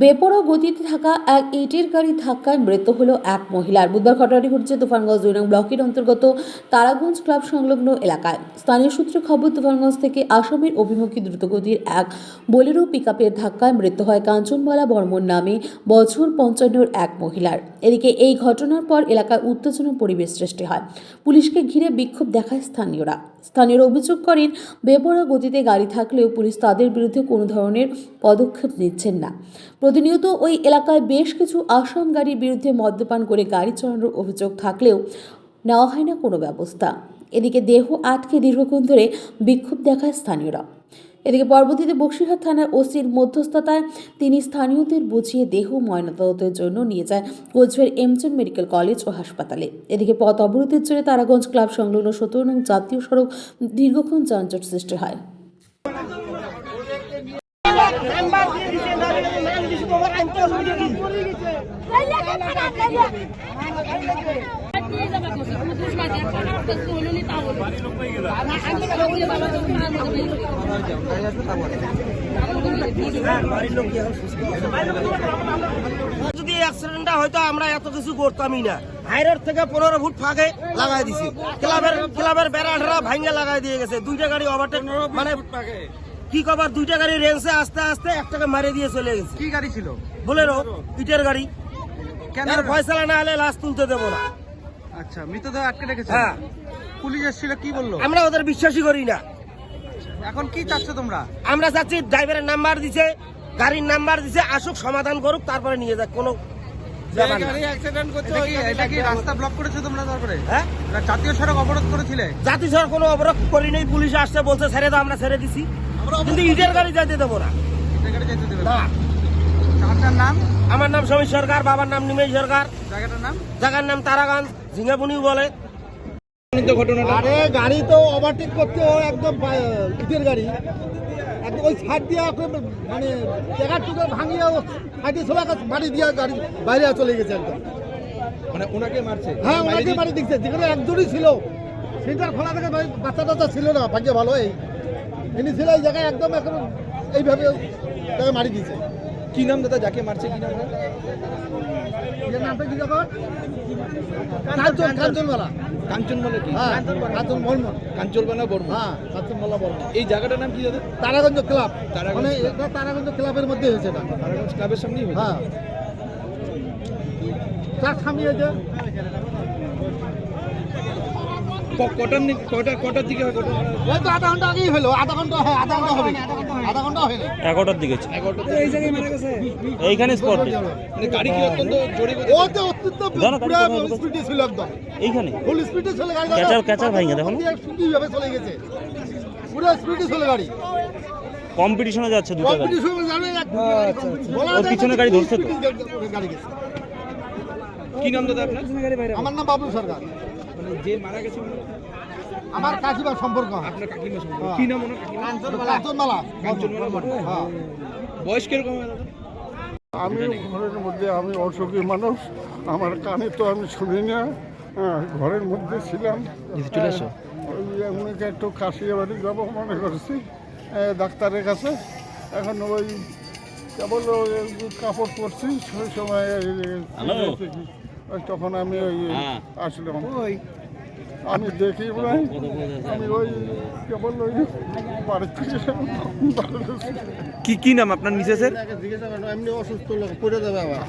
বেপরোয়া গতিতে থাকা এক ইটের গাড়ির ধাক্কায় মৃত্যু হলো এক মহিলার। বুধবার ঘটনাটি ঘটেছে তুফানগঞ্জ দুই নং ব্লকের অন্তর্গত তারাগঞ্জ ক্লাব সংলগ্ন এলাকায়। স্থানীয় সূত্রে খবর, তুফানগঞ্জ থেকে আসামের অভিমুখী দ্রুতগতির এক বোলেরো পিকআপের ধাক্কায় মৃত্যু হয় কাঞ্চনমালা বর্মন নামে বছর পঞ্চান্নর এক মহিলার। এদিকে এই ঘটনার পর এলাকায় উত্তেজনা পরিবেশ সৃষ্টি হয়। পুলিশকে ঘিরে বিক্ষোভ দেখায় স্থানীয়রা। স্থানীয়রা অভিযোগ করেন, বেপরোয়া গতিতে গাড়ি থাকলেও পুলিশ তাদের বিরুদ্ধে কোনো ধরনের পদক্ষেপ নিচ্ছেন না। প্রতিনিয়ত ওই এলাকায় বেশ কিছু আসাম গাড়ির বিরুদ্ধে মদ্যপান করে গাড়ি চালানোর অভিযোগ থাকলেও নেওয়া হয় না কোনো ব্যবস্থা। এদিকে দেহ আটকে দীর্ঘক্ষণ ধরে বিক্ষোভ দেখায় স্থানীয়রা। এদিকে পরবর্তীতে বক্সিরহাট থানার ওসির মধ্যস্থতায় তিনি স্থানীয়দের বুঝিয়ে দেহ ময়নাতদন্তের জন্য নিয়ে যায় কোচবিহার এমচন মেডিকেল কলেজ ও হাসপাতালে। এদিকে পথ অবরোধের জন্য তারাগঞ্জ ক্লাব সংলগ্ন সতেরো নং জাতীয় সড়ক দীর্ঘক্ষণ যানজট সৃষ্টি হয়। যদি অ্যাক্সিডেন্টটা হয়তো আমরা এত কিছু করতামই না। হাইরোড থেকে পনেরো ফুট ফাঁকে লাগাই দিছি। ক্লাবের ক্লাবের বেড়াটা ভাঙ্গে লাগাই দিয়ে গেছে। দুইটা গাড়ি ওভারটেক মানে কি কবার দুইটা গাড়ি রেঞ্জে আস্তে আস্তে একটাকে মারে দিয়ে চলে গেছে। কি গাড়ি ছিল? বলেরো ইটের গাড়ি। কেন? এর ফয়সালা না হলে লাশ তুলতে দেবো না। আচ্ছা মৃতদেহ আটকে রেখেছে? হ্যাঁ। পুলিশ এসেছিল কি বলল? আমরা ওদের বিশ্বাসই করি না। এখন কি চাচ্ছ তোমরা? আমরা চাচ্ছি ড্রাইভারের নাম্বার দিছে গাড়ির নাম্বার দিছে আসুক সমাধান করুক তারপরে নিয়ে যাক কোনো ব্যাপার না। এটা কি এটা কি রাস্তা ব্লক করেছ তোমরা তারপরে? হ্যাঁ? জাতীয় সড়ক অবরোধ করেছিলে? জাতি সর কোনো অবরোধ করি নেই পুলিশ আসছে বলছে ছেড়ে দাও আমরা ছেড়ে দিছি। কিন্তু ইটের গাড়ি যাইতে দেবো না। এটা গাড়ি যেতে দেবে না। আপনার নাম? আমার নাম সমীর সরকার বাবার নাম নিমেশ সরকার। জায়গাটার নাম? জায়গার নাম তারাগান ঝিঙ্গাপুনি বলে। আরে গাড়ি তো ওভারটেক করতে একদম ইটের গাড়ি। একদম ওই সাইড দিয়ে মানে টুকে ভাঙিয়ে সাইডে দিয়ে গাড়ি বাইরে চলে গেছে একদম। মানে ওনাকে মারছে? হ্যাঁ ওনাকে দিচ্ছে। যেখানে একজনই ছিল সেটার খোলা থেকে বাচ্চা টাচ্চা ছিল না ভাগ্য ভালো এই। ইনি ছিল এই জায়গায় একদম এখন এইভাবে তাকে মারি দিয়েছে। কি নাম দাদা? যাকে মারছে কি নাম কি কাঞ্চন কাঞ্চনমালা। কাঞ্চন বলে কি কাঞ্চন বর্মন। কাঞ্চনবালা বর্মা হ্যাঁ কাঞ্চনমালা বর্মন। এই জায়গাটার নাম কি দাদা? তারাগঞ্জ ক্লাব। মানে এটা তারাগঞ্জ ক্লাবের মধ্যে হয়েছে এটা। তারাগঞ্জ ক্লাবের সামনেই হয়েছে। হ্যাঁ। সামনে হয়েছে। কটার কটা কটার দিকে হয় কটা? ওই তো আধা ঘণ্টা আগেই হলো আধা ঘণ্টা হ্যাঁ আধা ঘণ্টা হবে আধা ঘণ্টা হয়নি। এগারোটার দিকে এই জায়গায় মারা গেছে। এইখানে স্পট মানে গাড়ি কি অত্যন্ত জোরে ও তো অত্যন্ত পুরো স্পিডে ছিল একদম। এইখানে? ফুল স্পিডে চলে গাড়ি ক্যাচার- ক্যাচার ভাঙে দেখো না? ভাবে চলে গেছে। পুরো স্পিডে চলে গাড়ি। কম্পিটিশনে যাচ্ছে দুটো গাড়ি। এক ওর পিছনে গাড়ি ধরছে তো? গাড়ি গেছে। কি নাম দাদা আপনার? আমার নাম বাবলু সরকার। যে মারা গেছে আমার কাকিমার সম্পর্ক। আপনার কাকিমা সম্পর্কে। হ্যাঁ। কি নাম ওনার কাকিমা কাঞ্চনমালা। কাঞ্চনমালা। হ্যাঁ। বয়স কীরকম? আমি ঘরের মধ্যে আমি অসুখী মানুষ। আমার কানে তো আমি শুনি না। হ্যাঁ, ঘরের মধ্যে ছিলাম। একটু কাশিয়ে বাড়ি যাব মনে করছি। ডাক্তারের কাছে। এখন ওই কেবল কাপড় পরছি। সেই সময় ওই তখন আমি ওই আসলাম। আমি দেখি নাই আমি ওই কেবল ওই বাড়ির থেকে কি কি নাম আপনার মিসেসের এমনি অসুস্থ লোক পড়ে যাবে আবার।